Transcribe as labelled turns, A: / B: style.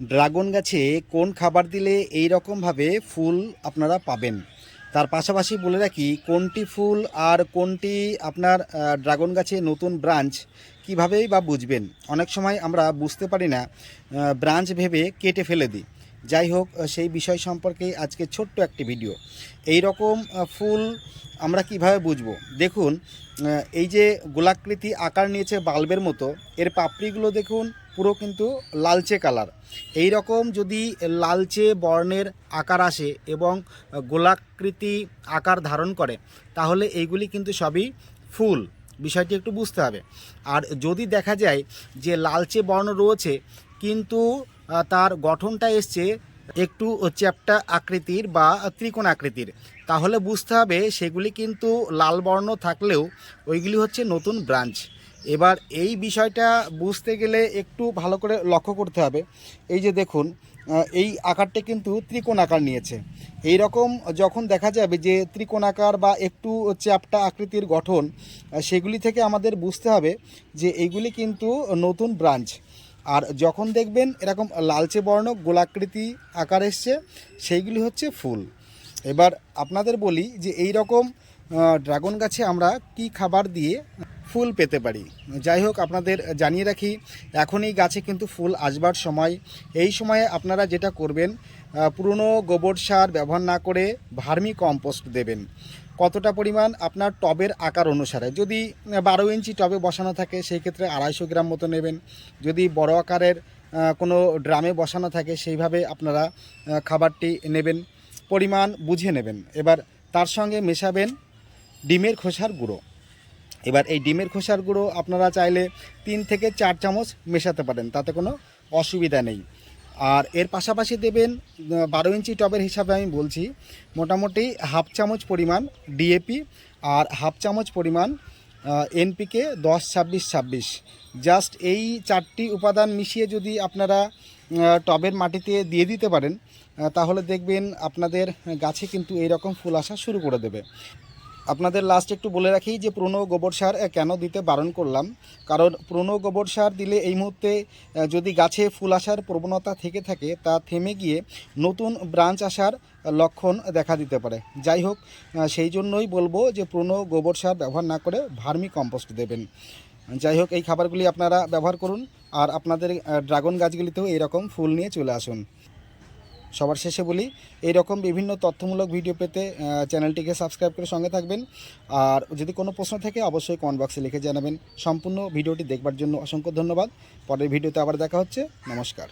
A: Dragon গাছে কোন খাবার দিলে এই রকমভাবে ফুল আপনারা পাবেন? তার পাশাপাশি বলে রাখি, কোনটি ফুল আর কোনটি আপনার ড্রাগন গাছে নতুন ব্রাঞ্চ কীভাবেই বা বুঝবেন? অনেক সময় আমরা বুঝতে পারি না ব্রাঞ্চ ভেবে কেটে ফেলে দিই। যাই হোক সেই বিষয় সম্পর্কে আজকে ছোট্ট একটি ভিডিও। এই রকম ফুল আমরা কীভাবে বুঝব? দেখুন এই যে গোলাকৃতি আকার নিয়েছে বাল্বের মতো, এর পাপড়িগুলো দেখুন পুরো কিন্তু লালচে কালার। এই রকম যদি লালচে বর্ণের আকার আসে এবং গোলাকৃতি আকার ধারণ করে, তাহলে এইগুলি কিন্তু সবই ফুল। বিষয়টি একটু বুঝতে হবে। আর যদি দেখা যায় যে লালচে বর্ণ রয়েছে, কিন্তু তার গঠনটা এসছে একটু চ্যাপ্টা আকৃতির বা ত্রিকোণ আকৃতির, তাহলে বুঝতে হবে সেগুলি কিন্তু লাল বর্ণ থাকলেও ওইগুলি হচ্ছে নতুন ব্রাঞ্চ। এবার এই বিষয়টা বুঝতে গেলে একটু ভালো করে লক্ষ্য করতে হবে। এই যে দেখুন এই আকারটা কিন্তু ত্রিকোণ আকার নিয়েছে। এই রকম যখন দেখা যাবে যে ত্রিকোণ আকার বা একটু চ্যাপ্টা আকৃতির গঠন সেগুলি থেকে আমাদের বুঝতে হবে যে এইগুলি কিন্তু নতুন ব্রাঞ্চ। আর যখন দেখবেন এরকম লালচে বর্ণ গোলাকৃতি আকার এসছে, সেইগুলি হচ্ছে ফুল। এবার আপনাদের বলি যে এই রকম ড্রাগন গাছে আমরা কি খাবার দিয়ে ফুল পেতে পারি। যাই হোক, আপনাদের জানিয়ে রাখি, এখনই গাছে কিন্তু ফুল আসবার সময়। এই সময়ে আপনারা যেটা করবেন পুরনো গোবর সার ব্যবহার না করে ভার্মি কম্পোস্ট দেবেন। কতটা পরিমাণ? আপনার টবের আকার অনুসারে। যদি বারো ইঞ্চি টবে বসানো থাকে, সেই ক্ষেত্রে আড়াইশো গ্রাম মতো নেবেন। যদি বড় আকারের কোনো ড্রামে বসানো থাকে, সেইভাবে আপনারা খাবারটি নেবেন। পরিমাণ বুঝে নেবেন। এবার তার সঙ্গে মেশাবেন ডিমের খোসার গুঁড়ো। এবার এই ডিমের খোসার গুঁড়ো আপনারা চাইলে তিন থেকে চার চামচ মেশাতে পারেন, তাতে কোনো অসুবিধা নেই। আর এর পাশাপাশি দেবেন বারো ইঞ্চি টবের হিসাবে আমি বলছি, মোটামুটি হাফ চামচ পরিমাণ ডিএপি আর হাফ চামচ পরিমাণ এনপিকে দশ, ছাব্বিশ ছাব্বিশ। জাস্ট এই চারটি উপাদান মিশিয়ে যদি আপনারা টবের মাটিতে দিয়ে দিতে পারেন তাহলে দেখবেন আপনাদের গাছে কিন্তু এই রকম ফুল আসা শুরু করে দেবে। আপনাদের লাস্ট একটু বলে রাখি যে পুরনো গোবর সার কেন দিতে বারণ করলাম? কারণ পুরনো গোবর সার দিলে এই মুহূর্তে যদি গাছে ফুল আসার প্রবণতা থেকে থাকে, তা থেমে গিয়ে নতুন ব্রাঞ্চ আসার লক্ষণ দেখা দিতে পারে। যাই হোক সেই জন্যই বলব যে পুরনো গোবর সার ব্যবহার না করে ভার্মি কম্পোস্ট দেবেন। যাই হোক, এই খাবারগুলি আপনারা ব্যবহার করুন, আর আপনাদের ড্রাগন গাছগুলিতেও এরকম ফুল নিয়ে চলে আসুন। সবার শেষে বলি এই রকম বিভিন্ন তথ্যমূলক ভিডিও পেতে চ্যানেলটিকে সাবস্ক্রাইব করে সঙ্গে থাকবেন। আর যদি কোনো প্রশ্ন থাকে, অবশ্যই কমেন্ট বক্সে লিখে জানাবেন। সম্পূর্ণ ভিডিওটি দেখবার জন্য অসংখ্য ধন্যবাদ। পরের ভিডিওতে আবার দেখা হচ্ছে। নমস্কার।